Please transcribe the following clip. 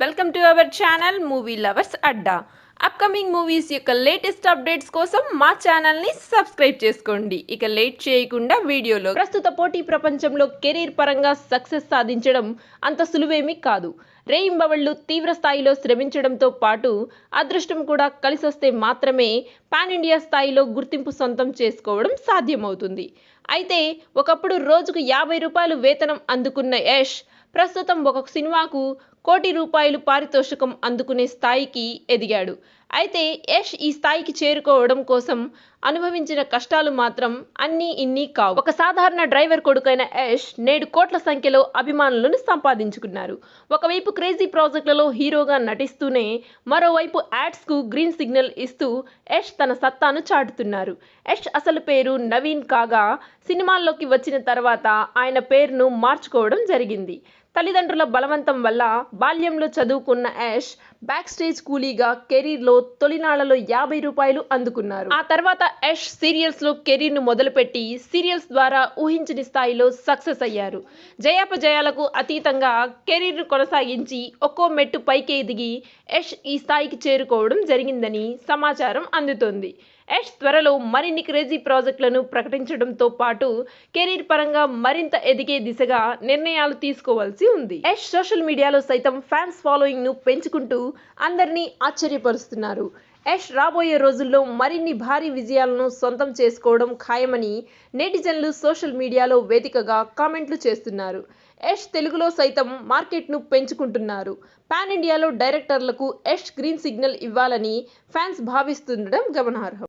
Welcome to our channel movie lovers Adda upcoming movies యొక్క latest updates కోసం మా ఛానల్ని సబ్స్క్రైబ్ చేసుకోండి. ఇక లేట్ చేయకుండా వీడియోలో ప్రస్తుత పోటీ ప్రపంచంలో కెరీర్ పరంగా సక్సెస్ సాధించడం అంత సులువేమీ కాదు. రేయింబవళ్ళు తీవ్ర స్థాయిలో శ్రమించడంతో పాటు అదృష్టం కూడా కలిసొస్తే మాత్రమే పాన్ ఇండియా స్థాయిలో గుర్తింపు సొంతం చేసుకోవడం సాధ్యమవుతుంది. అయితే ఒకప్పుడు రోజుకు యాభై రూపాయలు వేతనం అందుకున్న యష్ ప్రస్తుతం ఒక సినిమాకు కోటి రూపాయలు పారితోషికం అందుకునే స్థాయికి ఎదిగాడు. అయితే యష్ ఈ స్థాయికి చేరుకోవడం కోసం అనుభవించిన కష్టాలు మాత్రం అన్నీ ఇన్ని కావు. ఒక సాధారణ డ్రైవర్ కొడుకైన యష్ నేడు కోట్ల సంఖ్యలో అభిమానులను సంపాదించుకున్నారు. ఒకవైపు క్రేజీ ప్రాజెక్టులలో హీరోగా నటిస్తూనే మరోవైపు యాడ్స్కు గ్రీన్ సిగ్నల్ ఇస్తూ యష్ తన సత్తాను చాటుతున్నారు. యష్ అసలు పేరు నవీన్ కాగా సినిమాల్లోకి వచ్చిన తర్వాత ఆయన పేరును మార్చుకోవడం జరిగింది. తల్లిదండ్రుల బలవంతం వల్ల బాల్యంలో చదువుకున్న యాష్ బ్యాక్ స్టేజ్ కూలీగా కెరీర్లో తొలినాళ్ళలో యాభై రూపాయలు అందుకున్నారు. ఆ తర్వాత యాష్ సీరియల్స్లో కెరీర్ను మొదలుపెట్టి సీరియల్స్ ద్వారా ఊహించని స్థాయిలో సక్సెస్ అయ్యారు. జయాపజయాలకు అతీతంగా కెరీర్ను కొనసాగించి ఒక్కో మెట్టు పైకి ఎదిగి యష్ ఈ స్థాయికి చేరుకోవడం జరిగిందని సమాచారం అందుతోంది. యష్ త్వరలో మరిన్ని క్రేజీ ప్రాజెక్టులను ప్రకటించడంతో పాటు కెరీర్ పరంగా మరింత ఎదిగే దిశగా నిర్ణయాలు తీసుకోవాల్సి ఉంది. యష్ సోషల్ మీడియాలో సైతం ఫ్యాన్స్ ఫాలోయింగ్ను పెంచుకుంటూ అందరినీ ఆశ్చర్యపరుస్తున్నారు. యష్ రాబోయే రోజుల్లో మరిన్ని భారీ విజయాలను సొంతం చేసుకోవడం ఖాయమని నెటిజన్లు సోషల్ మీడియాలో వేదికగా కామెంట్లు చేస్తున్నారు. యష్ తెలుగులో సైతం మార్కెట్ను పెంచుకుంటున్నారు. పాన్ ఇండియాలో డైరెక్టర్లకు యష్ గ్రీన్ సిగ్నల్ ఇవ్వాలని ఫ్యాన్స్ భావిస్తుండడం గమనార్హం.